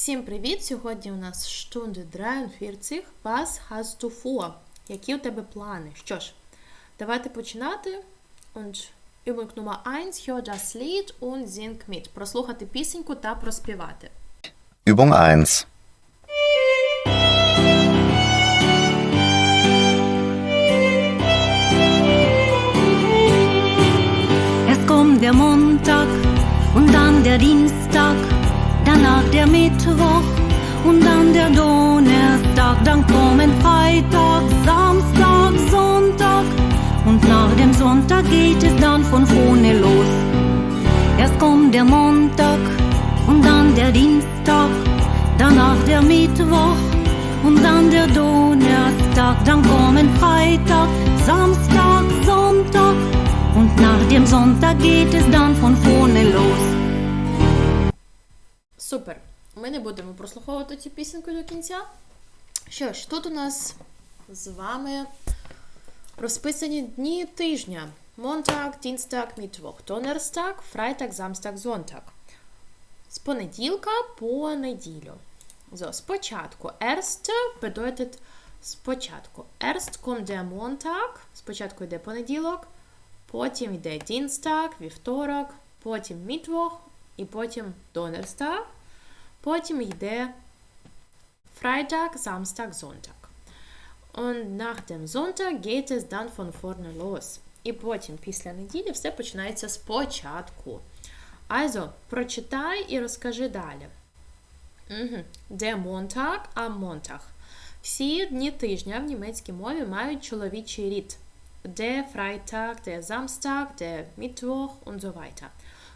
Всім привіт! Сьогодні у нас Stunde 43. Was hast du vor? Які у тебе плани? Що ж, давайте починати. Und Übung Nummer 1. Hör das Lied und sing mit. Прослухати пісеньку та проспівати. Übung 1. Erst kommt der Montag und dann der Dienstag, danach der Mittwoch und dann der Donnerstag, dann kommen Freitag, Samstag, Sonntag. Und nach dem Sonntag geht es dann von vorne los. Erst kommt der Montag und dann der Dienstag, danach der Mittwoch und dann der Donnerstag, dann kommen Freitag, Samstag, Sonntag. Und nach dem Sonntag geht es dann von vorne los. Супер! Ми не будемо прослуховувати цю пісеньку до кінця. Що ж, тут у нас з вами розписані дні тижня. Монтаг, Дінстаг, Мітвох, Донерстаг, Фрайтаг, Замстаг, Зонтаг. З понеділка по неділю. So, спочатку. Erst bedeutet спочатку. Erst kommt der Montag, спочатку йде понеділок, потім йде Дінстаг, вівторок, потім Мітвох і потім Донерстаг, потім йде Freitag, Samstag, Sonntag. Und nach dem Sonntag geht es dann von vorne los. І потім, після неділі, все починається спочатку. Also, прочитай і розкажи далі. Угу. Der Montag am Montag. Всі дні тижня в німецькій мові мають чоловічий рід. Der Freitag, der Samstag, der Mittwoch und so weiter.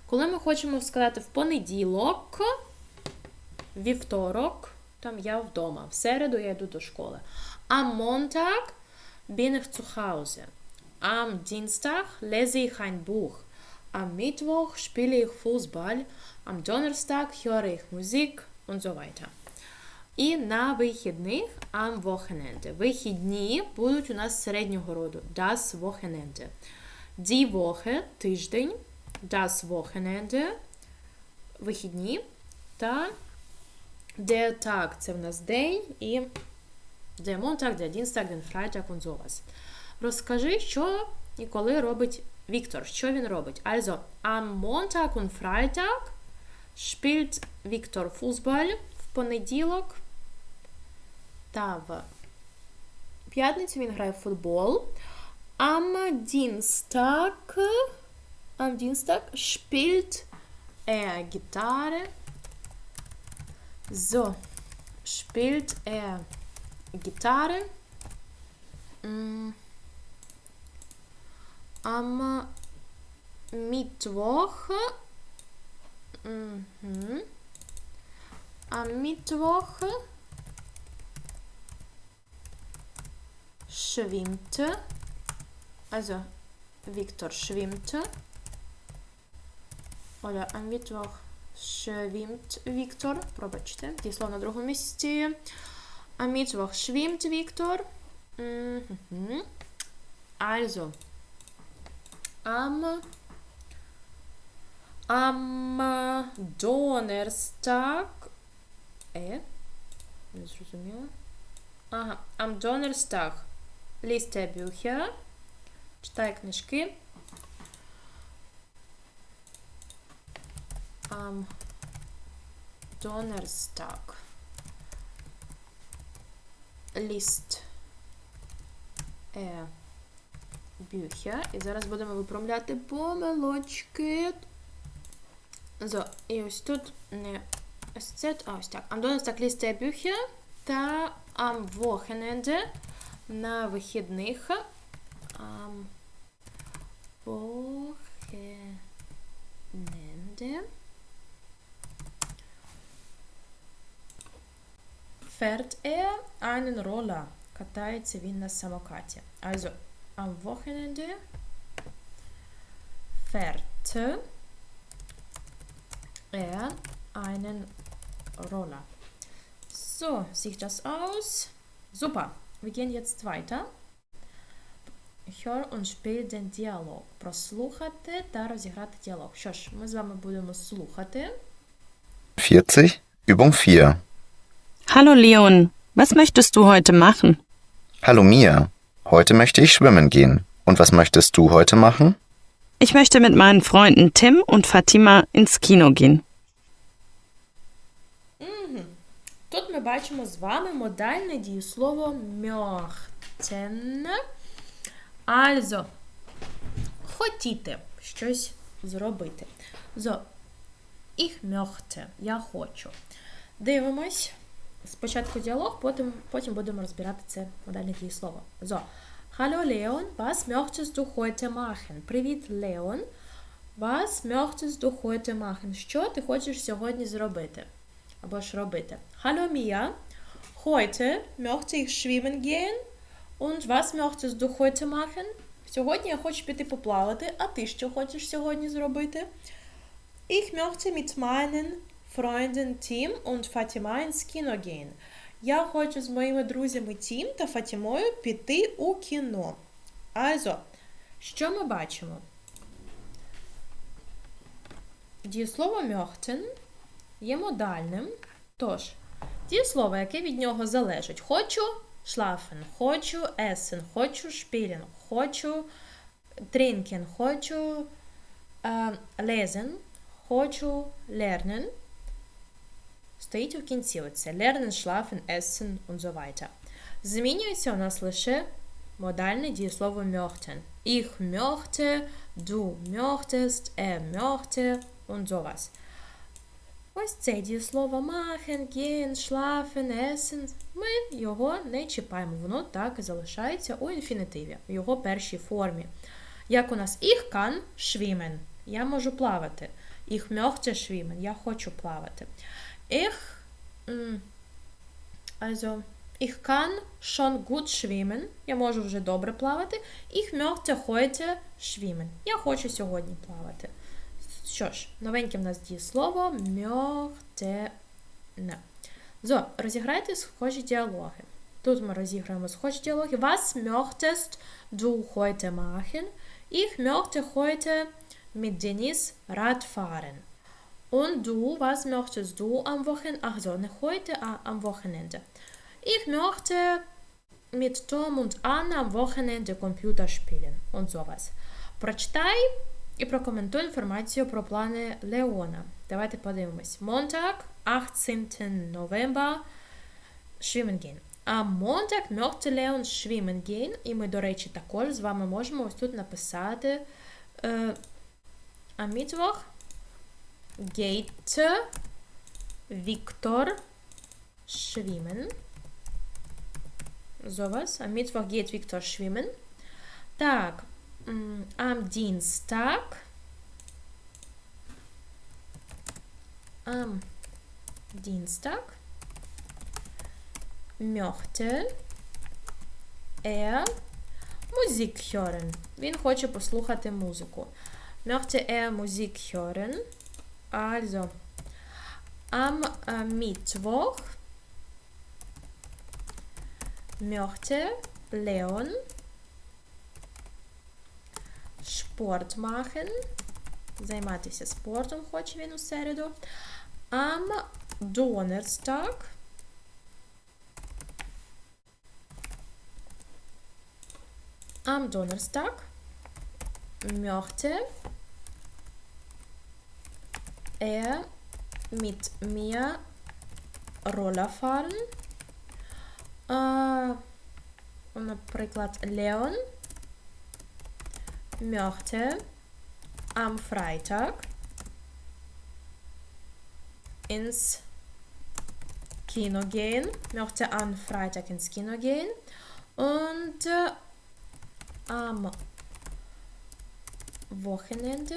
Коли ми хочемо сказати в понеділок, вівторок, там я вдома, в середу я йду до школи. Am Montag bin ich zu Hause. Am Dienstag lese ich ein Buch. Am Mittwoch spiele ich Fußball. Am Donnerstag höre ich Musik und so weiter. І на вихідних am Wochenende. Вихідні будуть у нас середнього роду. Das Wochenende. Die Woche – тиждень. Das Wochenende – вихідні. Та der Tag – це в нас день. І der Montag, der Dienstag, der Freitag und sowas. Розкажи, що і коли робить Віктор. Що він робить? Also, am Montag und Freitag spielt Віктор Fußball в понеділок та в п'ятницю він грає в футбол. Am Dienstag, am Dienstag spielt er Gitarre. So, spielt er Gitarre. Mm. Am Mittwoch. Mhm. Am Mittwoch schwimmt. Also, Viktor schwimmt. Oder am Mittwoch schwimmt Viktor. Пробачте, дійшло на другому місці. Am Mittwoch schwimmt. Mhm. Also, am, am Donnerstag. Е? Не зрозуміла. Ага, am Donnerstag er Bücher. Читає книжки. Liest er Bücher. І зараз будемо виправляти помилочки. So, і ось тут не ось це, а ось так. Am Donnerstag liest er Bücher та am Wochenende на вихідних Wochenende fährt er einen Roller. Катається він на самокаті. Also, am Wochenende fährt er einen Roller. So, sieht das aus? Super. Wir gehen jetzt weiter. Hör und spiel den Dialog. Прослухати та розіграти діалог. Що ж, ми з вами будемо слухати. 40. Übung 4. Hallo Leon, was möchtest du heute machen? Hallo Mia. Heute möchte ich schwimmen gehen. Und was möchtest du heute machen? Ich möchte mit meinen Freunden Tim und Fatima ins Kino gehen. Тут ми бачимо з вами модальне дієслово möchten. Also, хотіти щось зробити. So, ich möchte, я хочу. Дивимось. Спочатку діалог, потім, потім будемо розбирати це модальне дієслово. So, Hallo Leon, was möchtest du heute machen? Привіт, Леон. Was möchtest du heute machen? Що ти хочеш сьогодні зробити? Або ж робити. Hallo Mia, heute möchte ich schwimmen gehen. Und was möchtest du heute machen? Сьогодні я хочу піти поплавати, а ти що хочеш сьогодні зробити? Ich möchte mit meinen Freunden Tim und Fatima ins Kino gehen. Я хочу з моїми друзями Тім та Фатімою піти у кіно. Also, що ми бачимо? Дієслово möchten є модальним. Тож, дієслово, яке від нього залежить. Хочу schlafen, хочу essen, хочу spielen, хочу trinken, хочу е, lesen, хочу lernen. Стоїть у кінці оце lernen, schlafen, essen und so weiter. Змінюється у нас лише модальне дієслово möchten. Ich möchte, du möchtest, er möchte und sowas. Ось це дієслово machen, gehen, schlafen, essen. Ми його не чіпаємо, воно так і залишається у інфінітиві, в його першій формі. Як у нас ich kann schwimmen. Я можу плавати. Ich möchte schwimmen. Я хочу плавати. Ich, also, ich kann schon gut schwimmen. Я можу вже добре плавати. Ich möchte heute schwimmen. Я хочу сьогодні плавати. Що ж, новеньке в нас дієслово möchten. So, розіграйте схожі діалоги. Тут ми розіграємо схожі діалоги. Was möchtest du heute machen? Ich möchte heute mit Dennis Rad fahren. Und du, was möchtest du am Wochenende? Ach so, nicht heute, ah, am Wochenende. Ich möchte mit Tom und Anna am Wochenende Computer spielen und sowas. Прочитай і прокоментуй інформацію про плани Леона. Давайте подивимось. Montag, 18. November, schwimmen gehen. Am Montag möchte Leon schwimmen gehen. І ми, до речі, також з вами можемо ось тут написати е, am Mittwoch geht Viktor schwimmen. Sowas. Am Mittwoch geht Viktor schwimmen. Так, м, am Dienstag. Am Dienstag möchte er Musik hören. Він хоче послухати музику. Möchte er Musik hören? Also, am äh, Mittwoch möchte Leon Sport machen. Займатися спортом хоче він у середу. Am Donnerstag Am Donnerstag möchte er mit mir Roller fahren. Äh, наприклад, Leon möchte am Freitag ins Kino gehen, möchte am Freitag ins Kino gehen und äh, am Wochenende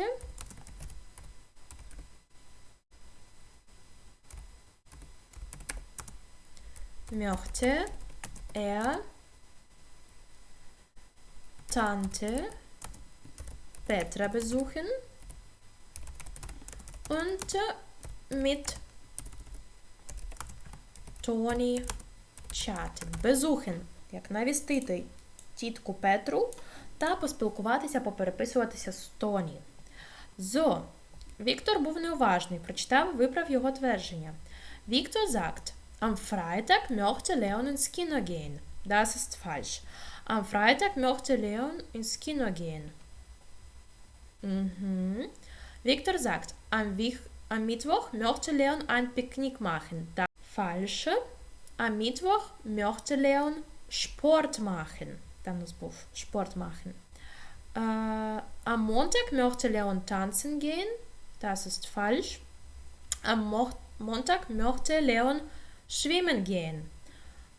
möchte er Tante Petra besuchen und mit Tony chatten. Besuchen, як навістити тітку Петру та поспілкуватися, попереписуватися з Тоні. Зо. Віктор був неуважний, прочитав, виправ його твердження. Victor sagt, am Freitag möchte Leon ins Kino gehen. Das ist falsch. Am Freitag möchte Leon ins Kino gehen. Mhm. Victor sagt, am, am Mittwoch möchte Leon ein Picknick machen. Das Falsche. Am Mittwoch möchte Leon Sport machen. Dann das Buch Sport machen. Äh, am Montag möchte Leon tanzen gehen. Das ist falsch. Am Mo Montag möchte Leon schwimmen gehen.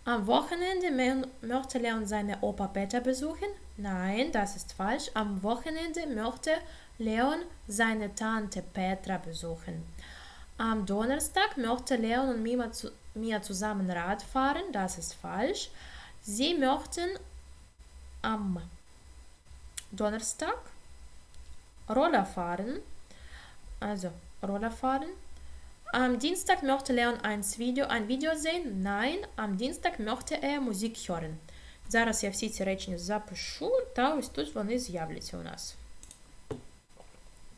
Am Wochenende mö- möchte Leon seine Opa Peter besuchen. Nein, das ist falsch. Am Wochenende möchte Leon seine Tante Petra besuchen. Am Donnerstag möchte Leon und Mia, zu, Mia zusammen Rad fahren. Das ist falsch. Sie möchten am Donnerstag Roller fahren. Also Roller fahren. Am Dienstag möchte Leon ein Video, ein Video sehen. Nein, am Dienstag möchte er Musik hören. Зараз я всі ці речення запишу, та ось тут вони з'являться у нас.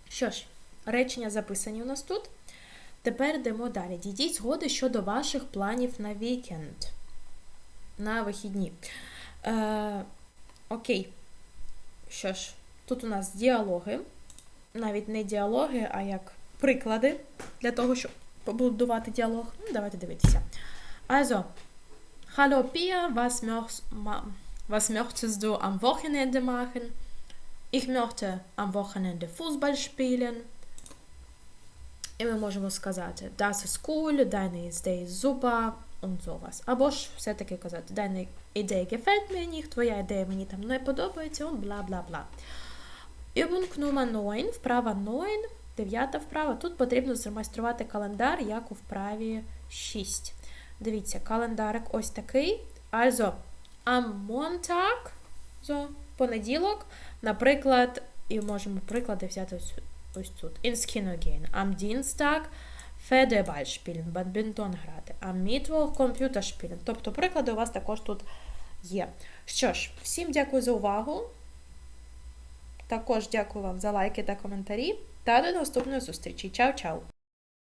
Що ж, речення записані у нас тут. Тепер йдемо далі. Дійдіть згоди щодо ваших планів на вікенд. На вихідні. Е, окей. Що ж, тут у нас діалоги. Навіть не діалоги, а як приклади для того, щоб побудувати діалог. Ну, давайте дивитися. Also, hallo Pia, was, möchtest, was möchtest du am Wochenende machen? Ich möchte am Wochenende Fußball spielen. І ми можемо сказати Das ist cool, deine Idee ist super und sowas. Або ж все-таки казати Deine Idee gefällt mir nicht, твоя ідея мені там не подобається, bla. Übung Nummer 9, вправа 9, дев'ята вправа. Тут потрібно замайструвати календар, як у вправі 6. Дивіться, календарик ось такий. Also, am Montag, so, понеділок, наприклад, і можемо приклади взяти ось, ось тут. Ins Kino gehen. Am Dienstag Federball spielen, бадмінтон грати. Am Mittwoch Computer spielen. Тобто приклади у вас також тут є. Що ж, всім дякую за увагу. Також дякую вам за лайки та коментарі. Та до наступної зустрічі. Чао-чао!